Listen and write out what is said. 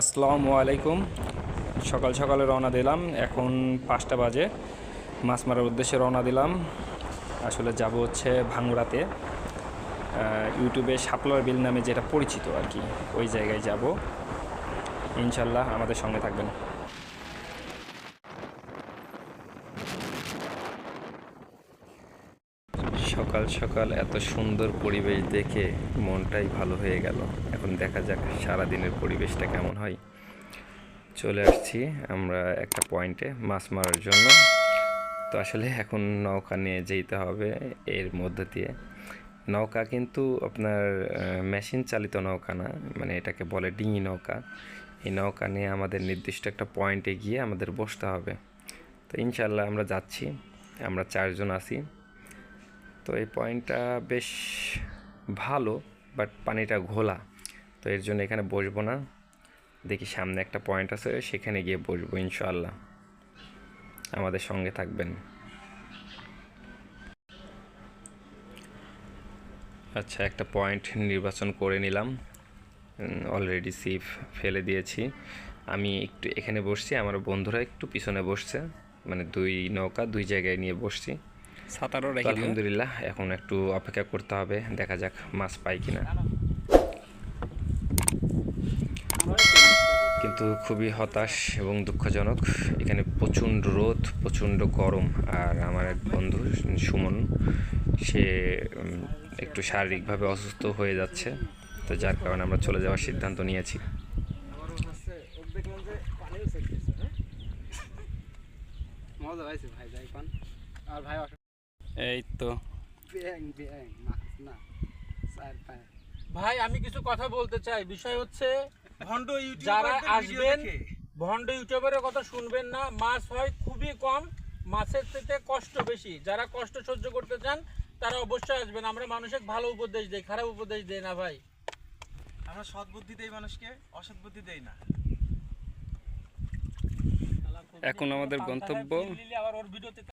আসসালামু আলাইকুম। সকাল সকালে রওনা দিলাম। এখন পাঁচটা বাজে। মাছ মারার উদ্দেশ্যে রওনা দিলাম। আসলে যাব হচ্ছে ভাঙ্গুড়াতে। ইউটিউবে শাপলার বিল নামে যেটা পরিচিত আর কি, ওই জায়গায় যাব। ইনশাল্লাহ আমাদের সঙ্গে থাকবেন। সকাল সকাল এত সুন্দর পরিবেশ দেখে মনটাই ভালো হয়ে গেল। এখন দেখা যাক সারাদিনের পরিবেশটা কেমন হয়। চলে আসছি আমরা একটা পয়েন্টে মাছ মারার জন্য। তো আসলে এখন নৌকা নিয়ে যেতে হবে এর মধ্য দিয়ে। নৌকা কিন্তু আপনার মেশিন চালিত নৌকা না মানে এটাকে বলে ডিঙি নৌকা। এই নৌকা নিয়ে আমাদের নির্দিষ্ট একটা পয়েন্টে গিয়ে আমাদের বসতে হবে। তো ইনশাল্লাহ আমরা যাচ্ছি, আমরা চারজন আছি। তো এই পয়েন্টটা বেশ ভালো, বাট পানিটা ঘোলা। তো এর জন্য এখানে বসবো না। দেখি সামনে একটা পয়েন্ট আছে, সেখানে গিয়ে বসবো ইনশাআল্লাহ। আমাদের সঙ্গে থাকবেন। আচ্ছা একটা পয়েন্ট নির্বাচন করে নিলাম। অলরেডি সিফ ফেলে দিয়েছি। আমি একটু এখানে বসছি, আমার বন্ধুরা একটু পিছনে বসছে। মানে দুই নৌকা, দুই জায়গায় নিয়ে বসছি। সাঁতারও রেখে আলহামদুলিল্লাহ এখন একটু অপেক্ষা করতে হবে দেখা যাক মাছ পাই কিনা। কিন্তু খুবই হতাশ এবং দুঃখজনক এখানে প্রচণ্ড রোদ প্রচণ্ড গরম আর আমার এক বন্ধু সুমন সে একটু শারীরিকভাবে অসুস্থ হয়ে যাচ্ছে তো যার কারণে আমরা চলে যাওয়ার সিদ্ধান্ত নিয়েছি। মজা পাইছে ভাই যাই আর ভাই এই তো ভাই আমি কিছু কথা বলতে চাই। বিষয় হচ্ছে ভণ্ড যারা আসবেন ভন্ড ইউটিউবারের কথা শুনবেন না। মাছ হয় খুবই কম মাছের থেকে কষ্ট বেশি। যারা কষ্ট সহ্য করতে চান তারা অবশ্যই আসবেন। আমরা মানুষের ভালো উপদেশ দেই খারাপ উপদেশ দেই না ভাই। আমরা সৎ বুদ্ধি দেই মানুষকে অসৎ বুদ্ধি দেই না। এখন আমাদের গন্তব্য। আবার ওর ভিডিওতে